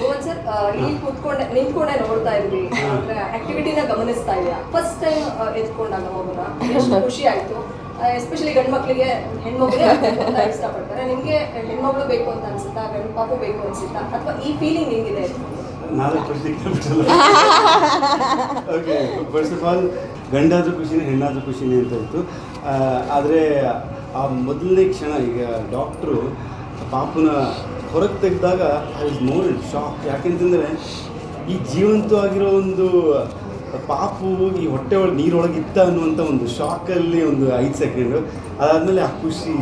Bhuvan sir ಇಲ್ಲಿ ಕೂತ್ಕೊಂಡೆ ನಿಂತ್ಕೊಂಡೆ ನೋಡ್ತಾ ಇದ್ವಿ. ಅಂದ್ರೆ ಆಕ್ಟಿವಿಟಿನ ಗಮನಿಸ್ತಾ ಇಲ್ಲ. ಫಸ್ಟ್ ಟೈಮ್ ಎತ್ಕೊಂಡಾಗ ಮಗುನ ಎಷ್ಟು ಖುಷಿ ಆಯ್ತು. ಎಸ್ಪೆಷಲಿ ಗಂಡು ಮಕ್ಕಳಿಗೆ ಅಂತ ಇಷ್ಟಪಡ್ತಾರೆ. ನಿಮ್ಗೆ ಹೆಣ್ಮಗಳು ಬೇಕು ಅಂತ ಅನ್ಸುತ್ತಾ? ಗಂಡು ಪಾಪು ಬೇಕು ಅನ್ಸುತ್ತಾ? ಅಥವಾ ಈ ಫೀಲಿಂಗ್ ಹೆಂಗಿದೆ? ಬಿಟ್ಟಲ್ಲ ಓಕೆ ಫಸ್ಟ್ ಆಫ್ ಆಲ್ ಗಂಡಾದ್ರೂ ಖುಷಿನೇ ಹೆಣ್ಣಾದ್ರೂ ಖುಷಿನೇ ಅಂತ ಇತ್ತು. ಆದರೆ ಆ ಮೊದಲನೇ ಕ್ಷಣ ಈಗ ಡಾಕ್ಟ್ರು ಪಾಪುನ ಹೊರಗೆ ತೆಗೆದಾಗ ಐ ವಾಸ್ ಮೋರ್ ಶಾಕ್ ಯಾಕೆಂತಂದರೆ ಈ ಜೀವಂತವಾಗಿರೋ ಒಂದು ಪಾಪು ಈ ಹೊಟ್ಟೆ ಒಳಗೆ ನೀರೊಳಗೆ ಇತ್ತ ಅನ್ನುವಂಥ ಒಂದು ಶಾಕಲ್ಲಿ ಒಂದು ಐದು ಸೆಕೆಂಡು ಅದಾದಮೇಲೆ ಆ ಖುಷಿ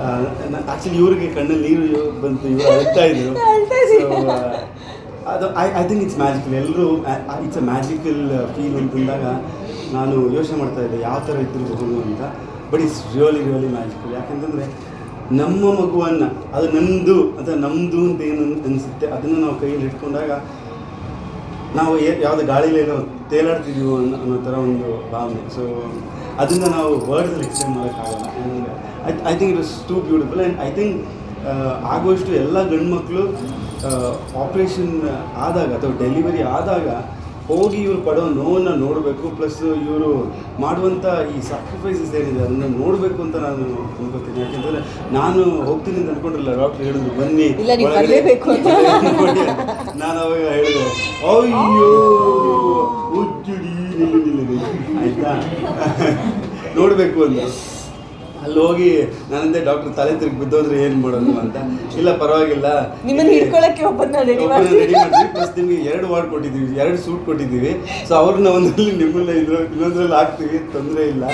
ಆ್ಯಕ್ಚುಲಿ ಇವರಿಗೆ ಕಣ್ಣಲ್ಲಿ ನೀರು ಬಂತು ಇವರು ಅಳ್ತಾ ಇದ್ರು. ಅದು I I think it's magical ಎಲ್ಲರೂ ಇಟ್ಸ್ ಅ ಮ್ಯಾಜಿಕಲ್ ಫೀಲ್ ಅಂತಂದಾಗ ನಾನು ಯೋಚನೆ ಮಾಡ್ತಾ ಇದ್ದೆ ಯಾವ ಥರ ಇದ್ದಿರಬಹುದು ಅಂತ. But it's really really magical ಯಾಕಂತಂದರೆ ನಮ್ಮ ಮಗುವನ್ನ, ಅದು ನಂದು ಅಂತ ನಮ್ಮದು ಅಂತ ಏನು ಅನಿಸುತ್ತೆ, ಅದನ್ನು ನಾವು ಕೈಯಲ್ಲಿ ಇಟ್ಕೊಂಡಾಗ ನಾವು ಯಾವುದೇ ಗಾಳಿಲೇನೋ ತೇಲಾಡ್ತಿದ್ದೀವೋ ಅನ್ನೋ ಅನ್ನೋ ಥರ ಒಂದು ಭಾವನೆ. ಸೊ ಅದನ್ನ ನಾವು ವರ್ಡ್ಸಲ್ಲಿ ಎಕ್ಸ್ಪ್ಲೇನ್ ಮಾಡೋಕ್ಕಾಗಲ್ಲ. And I I think it is too beautiful and I think ಆಗುವಷ್ಟು ಎಲ್ಲ ಗಂಡು ಮಕ್ಕಳು ಆಪ್ರೇಷನ್ ಆದಾಗ ಅಥವಾ ಡೆಲಿವರಿ ಆದಾಗ ಹೋಗಿ ಇವರು ಪಡೋ ನೋವನ್ನು ನೋಡಬೇಕು ಪ್ಲಸ್ ಇವರು ಮಾಡುವಂಥ ಈ ಸ್ಯಾಕ್ರಿಫೈಸಸ್ ಏನಿದೆ ಅದನ್ನು ನೋಡಬೇಕು ಅಂತ ನಾನು ಅನ್ಕೋತೀನಿ ಯಾಕೆಂದರೆ ನಾನು ಹೋಗ್ತೀನಿ ಅಂತ ಅನ್ಕೊಂಡಿರಲ್ಲ ಡಾಕ್ಟರ್ ಹೇಳಿದ್ರು ಬನ್ನಿ ನಾನು ಅವಾಗ ಹೇಳಿದೆ ಅಯ್ಯೋ ಉಜ್ಜುಡಿ ನಿಲ್ಲು. ಆಯ್ತಾ? ನೋಡಬೇಕು ಅಂತ. ಅಲ್ಲಿ ಹೋಗಿ ನಾನಂದೇ ಡಾಕ್ಟರ್ ತಲೆ ತಿರುಗಿ ಬಿದ್ದೋದ್ರೆ ಏನು ಮಾಡೋದು ಅಂತ. ಇಲ್ಲ ಪರವಾಗಿಲ್ಲ. ನಿಮ್ಮನ್ನ ಒಬ್ಬನ್ನ ರೆಡಿ ಪ್ಲಸ್ ನಿಮಗೆ ಎರಡು ವಾರ್ಡ್ ಕೊಟ್ಟಿದ್ದೀವಿ ಎರಡು ಸೂಟ್ ಕೊಟ್ಟಿದ್ದೀವಿ. ಸೊ ಅವ್ರನ್ನ ಒಂದ್ರಲ್ಲಿ ನಿಮ್ಮನ್ನ ಇದ್ರು ಇನ್ನೊಂದ್ರಲ್ಲಿ ಹಾಕ್ತೀವಿ ತೊಂದರೆ ಇಲ್ಲ.